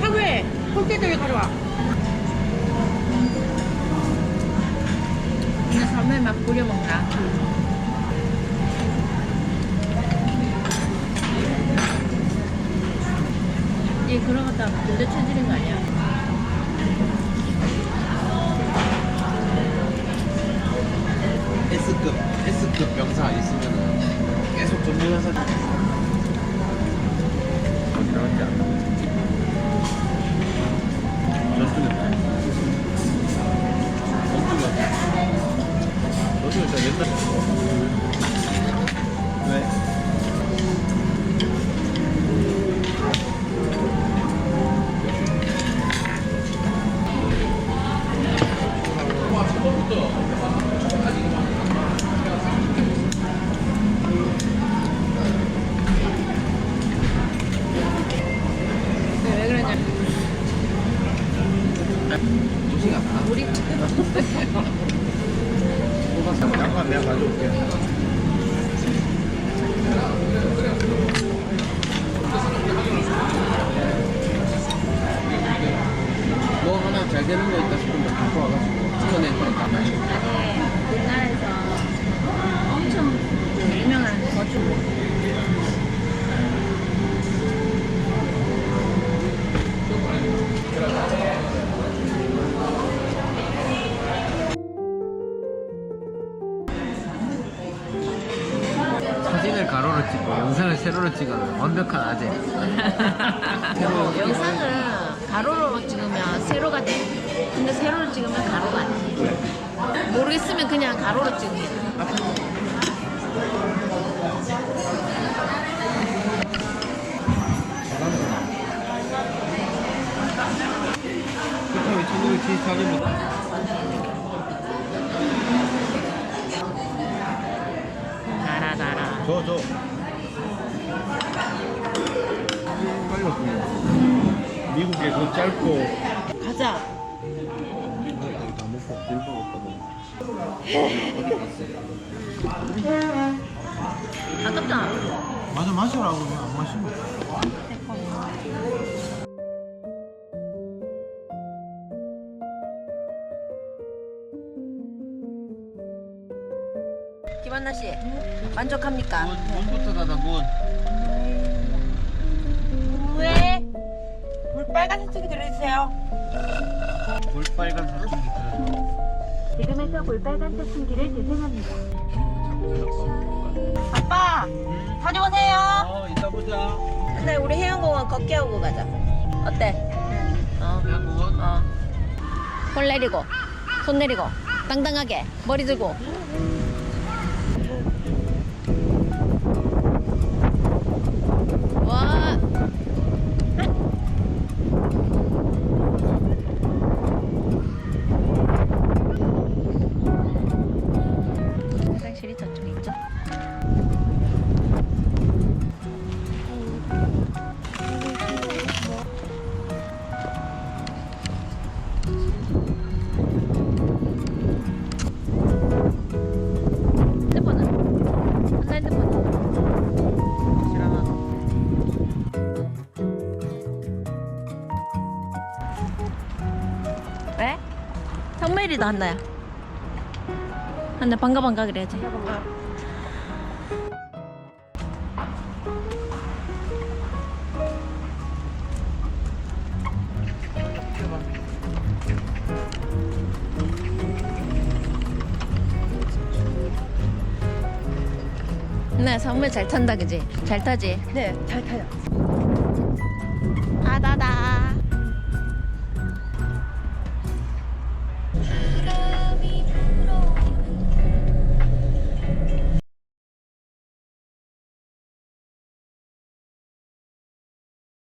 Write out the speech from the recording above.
하루에 콘테즈를 가져와. 그냥 삶에 막 뿌려 먹나? 얘 그런 거다 군대 체질인 거 아니야? S급 S급 병사 있으면은 계속 전문화사 어디 나왔지 않나? 전투 잠깐 내가 가져올게. 뭐 하나 잘 되는 거 있다 싶으면 갖고 와가지고 찍어내니까? 아니 우리나라에서 엄청 그 유명한 거주 사 영상을 세로로 찍으면 완벽한 아재 영상은 가로로 찍으면 세로가 돼. 근데 세로로 찍으면 가로가 안 돼. 모르겠으면 그냥 가로로 찍으면. 그렇다면 1974년부터 달아 달아. 저, 저요. 미국에 그 짧고. 가자. 아직 다 먹고, bil 먹었거든. 아깝다. 맞아, 마시라고 그냥 안 마시면 돼. 김한나 씨 만족합니까? 문, 문부터 닫아, 문. 빨간색 쪽이 들어주세요. 볼빨간 사춘기 들어. 지금에서 볼빨간 사춘기를 재생합니다. 아빠 다녀오세요. 어, 이따 보자. 근데 우리 해양공원 걷기 하고 가자. 어때? 어. 대한국원? 어. 손 내리고 손 내리고 당당하게 머리 들고. 왜? 성메리도 한나야. 한나 반가 반가 그래야지. 네, 성메 잘 탄다 그지? 잘 타지? 네, 잘 타요.